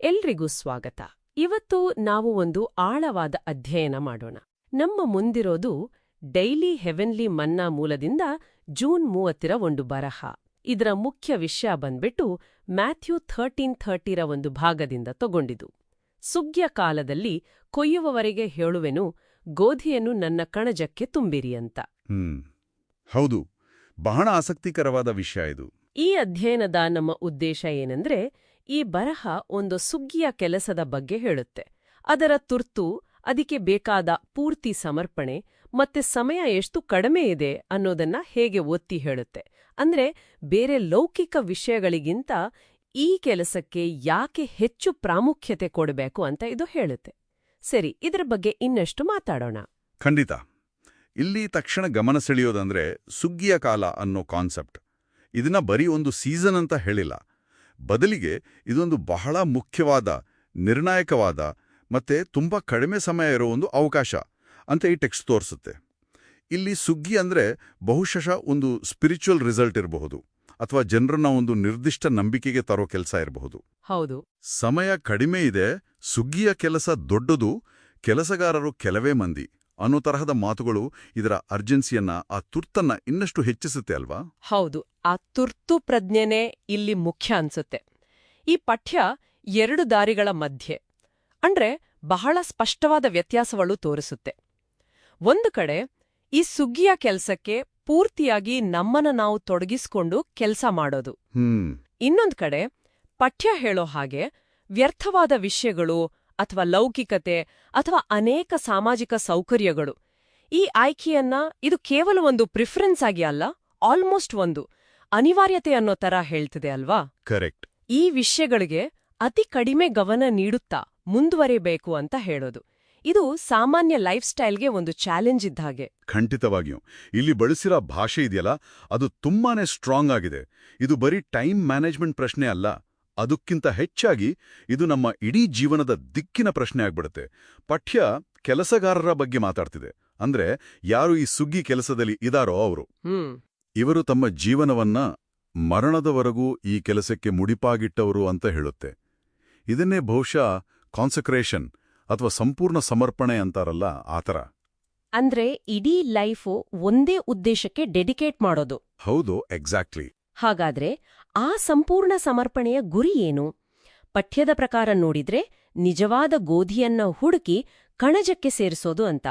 ಎಲ್ರಿಗೂ ಸ್ವಾಗತ. ಇವತ್ತು ನಾವು ಒಂದು ಆಳವಾದ ಅಧ್ಯಯನ ಮಾಡೋಣ. ನಮ್ಮ ಮುಂದಿರೋದು ಡೈಲಿ ಹೆವೆನ್ಲಿ ಮನ್ನಾ ಮೂಲದಿಂದ ಜೂನ್ ಮೂವತ್ತಿರ ಒಂದು ಬರಹ. ಇದರ ಮುಖ್ಯ ವಿಷಯ ಬಂದ್ಬಿಟ್ಟು ಮ್ಯಾಥ್ಯೂ ಥರ್ಟೀನ್ ಥರ್ಟಿರ ಒಂದು ಭಾಗದಿಂದ ತಗೊಂಡಿದು ಸುಗ್ಗಿಯ ಕಾಲದಲ್ಲಿ ಕೊಯ್ಯುವವರೆಗೆ ಹೇಳುವೆನು ಗೋಧಿಯನ್ನು ನನ್ನ ಕಣಜಕ್ಕೆ ತುಂಬಿರಿ ಅಂತ. ಹೌದು ಬಹಳ ಆಸಕ್ತಿಕರವಾದ ವಿಷಯ ಇದು. ಈ ಅಧ್ಯಯನದ ನಮ್ಮ ಉದ್ದೇಶ ಏನಂದ್ರೆ ಈ ಬರಹ ಒಂದು ಸುಗ್ಗಿಯ ಕೆಲಸದ ಬಗ್ಗೆ ಹೇಳುತ್ತೆ. ಅದರ ತುರ್ತು ಅದಕ್ಕೆ ಬೇಕಾದ ಪೂರ್ತಿ ಸಮರ್ಪಣೆ ಮತ್ತೆ ಸಮಯ ಎಷ್ಟು ಕಡಿಮೆ ಇದೆ ಅನ್ನೋದನ್ನ ಹೇಗೆ ಒತ್ತಿ ಹೇಳುತ್ತೆ? ಅಂದ್ರೆ ಬೇರೆ ಲೌಕಿಕ ವಿಷಯಗಳಿಗಿಂತ ಈ ಕೆಲಸಕ್ಕೆ ಯಾಕೆ ಹೆಚ್ಚು ಪ್ರಾಮುಖ್ಯತೆ ಕೊಡಬೇಕು ಅಂತ ಇದು ಹೇಳುತ್ತೆ. ಸರಿ, ಇದರ ಬಗ್ಗೆ ಇನ್ನಷ್ಟು ಮಾತಾಡೋಣ. ಖಂಡಿತ. ಇಲ್ಲಿ ತಕ್ಷಣ ಗಮನ ಸೆಳೆಯೋದಂದ್ರೆ ಸುಗ್ಗಿಯ ಕಾಲ ಅನ್ನೋ ಕಾನ್ಸೆಪ್ಟ್. ಇದನ್ನ ಬರೀ ಒಂದು ಸೀಸನ್ ಅಂತ ಹೇಳಿಲ್ಲ. ಬದಲಿಗೆ ಇದೊಂದು ಬಹಳ ಮುಖ್ಯವಾದ, ನಿರ್ಣಾಯಕವಾದ ಮತ್ತೆ ತುಂಬಾ ಕಡಿಮೆ ಸಮಯ ಇರೋ ಒಂದು ಅವಕಾಶ. ಅಂತ ಈ ಟೆಕ್ಸ್ಟ್ ತೋರಿಸುತ್ತೆ. ಇಲ್ಲಿ ಸುಗ್ಗಿ ಅಂದ್ರೆ ಬಹುಶಃ ಒಂದು ಸ್ಪಿರಿಚುವಲ್ ರಿಸಲ್ಟ್ ಇರಬಹುದು ಅಥವಾ ಜನರನ್ನ ಒಂದು ನಿರ್ದಿಷ್ಟ ನಂಬಿಕೆಗೆ ತರೋ ಕೆಲಸ ಇರಬಹುದು. ಹೌದು. ಸಮಯ ಕಡಿಮೆ ಇದೆ ಸುಗ್ಗಿಯ ಕೆಲಸ ದೊಡ್ಡದು ಕೆಲಸಗಾರರು ಕೆಲವೇ ಮಂದಿ ಅನ್ನೋ ತರಹದ ಮಾತುಗಳು ಇದರ ಅರ್ಜೆನ್ಸಿಯನ್ನ ಆ ತುರ್ತನ್ನ ಇನ್ನಷ್ಟು ಹೆಚ್ಚಿಸುತ್ತೆ ಅಲ್ವಾ? ಹೌದು. ಆ ತುರ್ತು ಪ್ರಜ್ಞೆನೇ ಇಲ್ಲಿ ಮುಖ್ಯ ಅನ್ಸುತ್ತೆ. ಈ ಪಠ್ಯ ಎರಡು ದಾರಿಗಳ ಮಧ್ಯೆ. ಅಂದ್ರೆ ಬಹಳ ಸ್ಪಷ್ಟವಾದ ವ್ಯತ್ಯಾಸಗಳು ತೋರಿಸುತ್ತೆ. ಒಂದು ಕಡೆ ಈ ಸುಗ್ಗಿಯ ಕೆಲ್ಸಕ್ಕೆ ಪೂರ್ತಿಯಾಗಿ ನಮ್ಮನ್ನ ನಾವು ತೊಡಗಿಸ್ಕೊಂಡು ಕೆಲಸ ಮಾಡೋದು. ಇನ್ನೊಂದ್ ಕಡೆ ಪಠ್ಯ ಹೇಳೋ ಹಾಗೆ ವ್ಯರ್ಥವಾದ ವಿಷಯಗಳು ಅಥವಾ ಲೌಕಿಕತೆ ಅಥವಾ ಅನೇಕ ಸಾಮಾಜಿಕ ಸೌಕರ್ಯಗಳು. ಈ ಆಯ್ಕೆಯನ್ನ ಇದು ಕೇವಲ ಒಂದು ಪ್ರಿಫರೆನ್ಸ್ ಆಗಿ ಅಲ್ಲ ಆಲ್ಮೋಸ್ಟ್ ಒಂದು ಅನಿವಾರ್ಯತೆ ಅನ್ನೋ ತರ ಹೇಳ್ತಿದೆ ಅಲ್ವಾ? ಕರೆಕ್ಟ್. ಈ ವಿಷಯಗಳಿಗೆ ಅತಿ ಕಡಿಮೆ ಗಮನ ನೀಡುತ್ತಾ ಮುಂದುವರಿಬೇಕು ಅಂತ ಹೇಳೋದು. ಇದು ಸಾಮಾನ್ಯ ಲೈಫ್ ಸ್ಟೈಲ್ಗೆ ಒಂದು ಚಾಲೆಂಜ್ ಇದ್ದ ಹಾಗೆ. ಖಂಡಿತವಾಗಿಯೂ. ಇಲ್ಲಿ ಬಳಸಿರೋ ಭಾಷೆ ಇದೆಯಲ್ಲ ಅದು ತುಂಬಾನೇ ಸ್ಟ್ರಾಂಗ್ ಆಗಿದೆ. ಇದು ಬರೀ ಟೈಮ್ ಮ್ಯಾನೇಜ್ಮೆಂಟ್ ಪ್ರಶ್ನೆ ಅಲ್ಲ ಅದಕ್ಕಿಂತ ಹೆಚ್ಚಾಗಿ ಇದು ನಮ್ಮ ಇಡೀ ಜೀವನದ ದಿಕ್ಕಿನ ಪ್ರಶ್ನೆ ಆಗ್ಬಿಡುತ್ತೆ. ಪಠ್ಯ ಕೆಲಸಗಾರರ ಬಗ್ಗೆ ಮಾತಾಡ್ತಿದೆ ಅಂದ್ರೆ ಯಾರು ಈ ಸುಗ್ಗಿ ಕೆಲಸದಲ್ಲಿ ಇದಾರೋ ಅವರು. ಇವರು ತಮ್ಮ ಜೀವನವನ್ನ ಮರಣದವರೆಗೂ ಈ ಕೆಲಸಕ್ಕೆ ಮುಡಿಪಾಗಿಟ್ಟವರು ಅಂತ ಹೇಳುತ್ತೆ. ಇದನ್ನೇ ಬಹುಶಃ ಕಾನ್ಸಕ್ರೇಷನ್ ಅಥವಾ ಸಂಪೂರ್ಣ ಸಮರ್ಪಣೆ ಅಂತಾರಲ್ಲ ಆತರ ಅಂದ್ರೆ ಇಡೀ ಲೈಫು ಒಂದೇ ಉದ್ದೇಶಕ್ಕೆ ಡೆಡಿಕೇಟ್ ಮಾಡೋದು. ಹೌದು ಎಕ್ಸಾಕ್ಟ್ಲಿ. ಹಾಗಾದ್ರೆ ಆ ಸಂಪೂರ್ಣ ಸಮರ್ಪಣೆಯ ಗುರಿ ಏನು? ಪಠ್ಯದ ಪ್ರಕಾರ ನೋಡಿದ್ರೆ ನಿಜವಾದ ಗೋಧಿಯನ್ನ ಹುಡುಕಿ ಕಣಜಕ್ಕೆ ಸೇರಿಸೋದು ಅಂತ.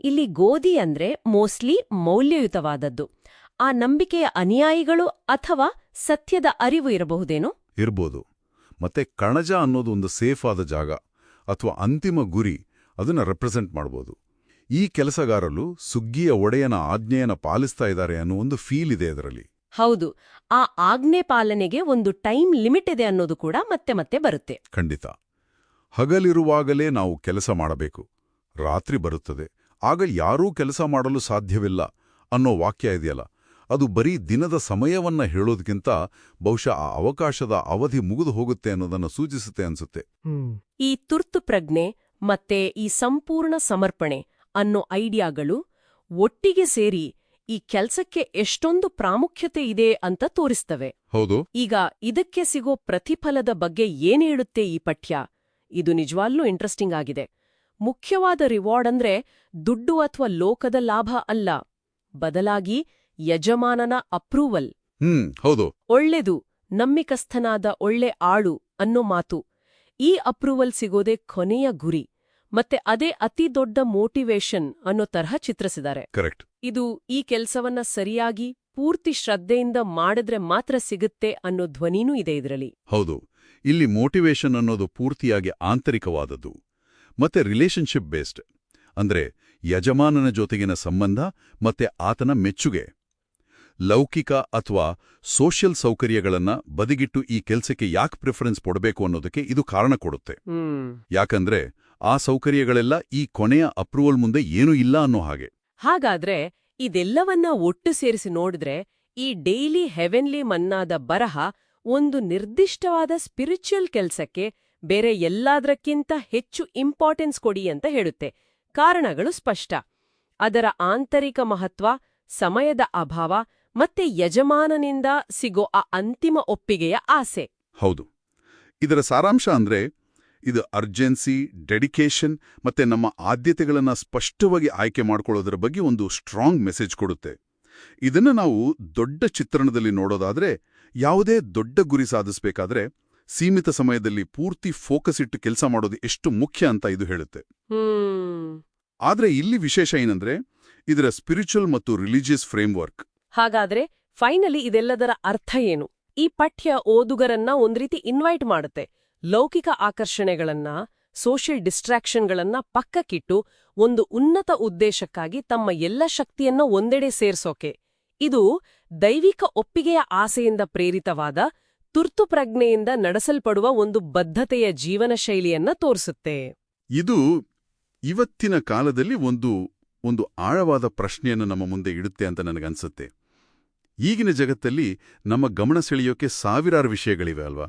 ಇಲ್ಲಿ ಗೋಧಿ ಅಂದ್ರೆ ಮೋಸ್ಟ್ಲಿ ಮೌಲ್ಯಯುತವಾದದ್ದು. ಆ ನಂಬಿಕೆಯ ಅನುಯಾಯಿಗಳು ಅಥವಾ ಸತ್ಯದ ಅರಿವು ಇರಬಹುದೇನೋ? ಇರ್ಬೋದು. ಮತ್ತೆ ಕಣಜ ಅನ್ನೋದು ಒಂದು ಸೇಫ್ ಆದ ಜಾಗ. ಅಥವಾ ಅಂತಿಮ ಗುರಿ ಅದನ್ನ ರೆಪ್ರೆಸೆಂಟ್ ಮಾಡ್ಬೋದು. ಈ ಕೆಲಸಗಾರರು ಸುಗ್ಗಿಯ ಒಡೆಯನ ಆಜ್ಞೆಯನ್ನು ಪಾಲಿಸ್ತಾ ಇದ್ದಾರೆ ಅನ್ನೋ ಒಂದು ಫೀಲ್ ಇದೆ ಅದರಲ್ಲಿ ಹೌದು. ಆ ಆಜ್ಞೆ ಪಾಲನೆಗೆ ಒಂದು ಟೈಮ್ ಲಿಮಿಟ್ ಇದೆ ಅನ್ನೋದು ಕೂಡ ಮತ್ತೆ ಮತ್ತೆ ಬರುತ್ತೆ. ಖಂಡಿತ. ಹಗಲಿರುವಾಗಲೇ ನಾವು ಕೆಲಸ ಮಾಡಬೇಕು. ರಾತ್ರಿ ಬರುತ್ತದೆ. ಆಗ ಯಾರೂ ಕೆಲಸ ಮಾಡಲು ಸಾಧ್ಯವಿಲ್ಲ ಅನ್ನೋ ವಾಕ್ಯ ಇದೆಯಲ್ಲ. ಅದು ಬರೀ ದಿನದ ಸಮಯವನ್ನ ಹೇಳೋದಕ್ಕಿಂತ ಬಹುಶಃ ಆ ಅವಕಾಶದ ಅವಧಿ ಮುಗಿದು ಹೋಗುತ್ತೆ ಅನ್ನೋದನ್ನು ಸೂಚಿಸುತ್ತೆ ಅನ್ಸುತ್ತೆ. ಈ ತುರ್ತು ಪ್ರಜ್ಞೆ ಮತ್ತೆ ಈ ಸಂಪೂರ್ಣ ಸಮರ್ಪಣೆ ಅನ್ನೋ ಐಡಿಯಾಗಳು ಒಟ್ಟಿಗೆ ಸೇರಿ ಈ ಕೆಲ್ಸಕ್ಕೆ ಎಷ್ಟೊಂದು ಪ್ರಾಮುಖ್ಯತೆ ಇದೆ ಅಂತ ತೋರಿಸ್ತವೆ. ಹೌದು. ಈಗ ಇದಕ್ಕೆ ಸಿಗೋ ಪ್ರತಿಫಲದ ಬಗ್ಗೆ ಏನ್ ಹೇಳುತ್ತೆ ಈ ಪಠ್ಯ? ಇದು ನಿಜವಾಗ್ಲೂ ಇಂಟ್ರೆಸ್ಟಿಂಗ್ ಆಗಿದೆ. ಮುಖ್ಯವಾದ ರಿವಾರ್ಡ್ ಅಂದ್ರೆ ದುಡ್ಡು ಅಥವಾ ಲೋಕದ ಲಾಭ ಅಲ್ಲ. ಬದಲಾಗಿ ಯಜಮಾನನ ಅಪ್ರೂವಲ್. ಹ್ಮ್ ಹೌದು. ಒಳ್ಳೆದು ನಮ್ಮಿಕಸ್ಥನಾದ ಒಳ್ಳೆ ಆಳು ಅನ್ನೋ ಮಾತು. ಈ ಅಪ್ರೂವಲ್ ಸಿಗೋದೇ ಕೊನೆಯ ಗುರಿ ಮತ್ತೆ ಅದೇ ಅತಿ ದೊಡ್ಡ ಮೋಟಿವೇಶನ್ ಅನ್ನೋ ತರಹ ಚಿತ್ರಿಸಿದ್ದಾರೆ. ಕರೆಕ್ಟ್. ಇದು ಈ ಕೆಲಸವನ್ನ ಸರಿಯಾಗಿ ಪೂರ್ತಿ ಶ್ರದ್ಧೆಯಿಂದ ಮಾಡಿದ್ರೆ ಮಾತ್ರ ಸಿಗುತ್ತೆ ಅನ್ನೋ ಧ್ವನಿನೂ ಇದೆ ಇದರಲ್ಲಿ. ಹೌದು. ಇಲ್ಲಿ ಮೋಟಿವೇಶನ್ ಅನ್ನೋದು ಪೂರ್ತಿಯಾಗಿ ಆಂತರಿಕವಾದದ್ದು ಮತ್ತೆ ರಿಲೇಶನ್ಶಿಪ್ ಬೇಸ್ಡ್. ಅಂದ್ರೆ ಯಜಮಾನನ ಜೊತೆಗಿನ ಸಂಬಂಧ ಮತ್ತೆ ಆತನ ಮೆಚ್ಚುಗೆ. ಲೌಕಿಕ ಅಥವಾ ಸೋಷಿಯಲ್ ಸೌಕರ್ಯಗಳನ್ನ ಬದಿಗಿಟ್ಟು ಈ ಕೆಲಸಕ್ಕೆ ಯಾಕೆ ಪ್ರಿಫರೆನ್ಸ್ ಕೊಡಬೇಕು ಅನ್ನೋದಕ್ಕೆ ಇದು ಕಾರಣ ಕೊಡುತ್ತೆ. ಯಾಕಂದ್ರೆ ಆ ಸೌಕರ್ಯಗಳೆಲ್ಲ ಈ ಕೊನೆಯ ಅಪ್ರೂವಲ್ ಮುಂದೆ ಏನೂ ಇಲ್ಲ ಅನ್ನೋ ಹಾಗೆ. ಹಾಗಾದ್ರೆ ಇದೆಲ್ಲವನ್ನ ಒಟ್ಟು ಸೇರಿಸಿ ನೋಡಿದ್ರೆ ಈ ಡೈಲಿ ಹೆವೆನ್ಲಿ ಮನ್ನಾದ ಬರಹ ಒಂದು ನಿರ್ದಿಷ್ಟವಾದ ಸ್ಪಿರಿಚುವಲ್ ಕೆಲಸಕ್ಕೆ ಬೇರೆ ಎಲ್ಲಾದ್ರಕ್ಕಿಂತ ಹೆಚ್ಚು ಇಂಪಾರ್ಟೆನ್ಸ್ ಕೊಡಿ ಅಂತ ಹೇಳುತ್ತೆ. ಕಾರಣಗಳು ಸ್ಪಷ್ಟ. ಅದರ ಆಂತರಿಕ ಮಹತ್ವ ಸಮಯದ ಅಭಾವ ಮತ್ತೆ ಯಜಮಾನನಿಂದ ಸಿಗೋ ಆ ಅಂತಿಮ ಒಪ್ಪಿಗೆಯ ಆಸೆ. ಹೌದು. ಇದರ ಸಾರಾಂಶ ಅಂದ್ರೆ ಇದು ಅರ್ಜೆನ್ಸಿ ಡೆಡಿಕೇಶನ್ ಮತ್ತೆ ನಮ್ಮ ಆದ್ಯತೆಗಳನ್ನು ಸ್ಪಷ್ಟವಾಗಿ ಆಯ್ಕೆ ಮಾಡಿಕೊಳ್ಳೋದ್ರ ಬಗ್ಗೆ ಒಂದು ಸ್ಟ್ರಾಂಗ್ ಮೆಸೇಜ್ ಕೊಡುತ್ತೆ. ಇದನ್ನ ನಾವು ದೊಡ್ಡ ಚಿತ್ರಣದಲ್ಲಿ ನೋಡೋದಾದ್ರೆ ಯಾವುದೇ ದೊಡ್ಡ ಗುರಿ ಸಾಧಿಸಬೇಕಾದ್ರೆ ಸೀಮಿತ ಸಮಯದಲ್ಲಿ ಪೂರ್ತಿ ಫೋಕಸ್ ಇಟ್ಟು ಕೆಲಸ ಮಾಡೋದು ಎಷ್ಟು ಮುಖ್ಯ ಅಂತ ಇದು ಹೇಳುತ್ತೆ. ಆದರೆ ಇಲ್ಲಿ ವಿಶೇಷ ಏನಂದ್ರೆ ಇದರ ಸ್ಪಿರಿಚುವಲ್ ಮತ್ತು ರಿಲಿಜಿಯಸ್ ಫ್ರೇಮ್ವರ್ಕ್ ಹಾಗಾದ್ರೆ ಫೈನಲಿ ಇದೆಲ್ಲದರ ಅರ್ಥ ಏನು? ಈ ಪಠ್ಯ ಓದುಗರನ್ನ ಒಂದ್ರೀತಿ ಇನ್ವೈಟ್ ಮಾಡುತ್ತೆ. ಲೌಕಿಕ ಆಕರ್ಷಣೆಗಳನ್ನ, ಸೋಷಿಯಲ್ ಡಿಸ್ಟ್ರಾಕ್ಷನ್ಗಳನ್ನ ಪಕ್ಕಕ್ಕಿಟ್ಟು ಒಂದು ಉನ್ನತ ಉದ್ದೇಶಕ್ಕಾಗಿ ತಮ್ಮ ಎಲ್ಲ ಶಕ್ತಿಯನ್ನ ಒಂದೆಡೆ ಸೇರ್ಸೋಕೆ. ಇದು ದೈವಿಕ ಒಪ್ಪಿಗೆಯ ಆಸೆಯಿಂದ ಪ್ರೇರಿತವಾದ, ತುರ್ತು ಪ್ರಜ್ಞೆಯಿಂದ ನಡೆಸಲ್ಪಡುವ ಒಂದು ಬದ್ಧತೆಯ ಜೀವನ ಶೈಲಿಯನ್ನ ತೋರಿಸುತ್ತೆ. ಇದು ಇವತ್ತಿನ ಕಾಲದಲ್ಲಿ ಒಂದು ಒಂದು ಆಳವಾದ ಪ್ರಶ್ನೆಯನ್ನು ನಮ್ಮ ಮುಂದೆ ಇಡುತ್ತೆ ಅಂತ ನನಗನ್ಸುತ್ತೆ. ಈಗಿನ ಜಗತ್ತಲ್ಲಿ ನಮ್ಮ ಗಮನ ಸೆಳೆಯೋಕೆ ಸಾವಿರಾರು ವಿಷಯಗಳಿವೆ ಅಲ್ವಾ?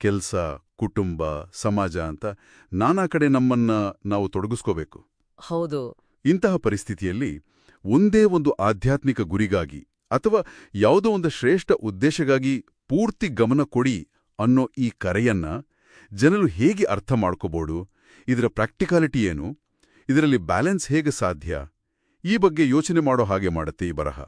ಕೆಲಸ ಕುಟುಂಬ ಸಮಾಜ ಅಂತ ನಾನಾ ಕಡೆ ನಮ್ಮನ್ನ ನಾವು ತೊಡಗಿಸ್ಕೋಬೇಕು. ಹೌದು. ಇಂತಹ ಪರಿಸ್ಥಿತಿಯಲ್ಲಿ ಒಂದೇ ಒಂದು ಆಧ್ಯಾತ್ಮಿಕ ಗುರಿಗಾಗಿ ಅಥವಾ ಯಾವುದೋ ಒಂದು ಶ್ರೇಷ್ಠ ಉದ್ದೇಶಗಾಗಿ ಪೂರ್ತಿ ಗಮನ ಕೊಡಿ ಅನ್ನೋ ಈ ಕರೆಯನ್ನ ಜನರು ಹೇಗೆ ಅರ್ಥ ಮಾಡ್ಕೋಬೋದು ಇದರ ಪ್ರಾಕ್ಟಿಕಾಲಿಟಿ ಏನು ಇದರಲ್ಲಿ ಬ್ಯಾಲೆನ್ಸ್ ಹೇಗೆ ಸಾಧ್ಯ ಈ ಬಗ್ಗೆ ಯೋಚನೆ ಮಾಡೋ ಹಾಗೆ ಮಾಡುತ್ತೆ ಈ ಬರಹ.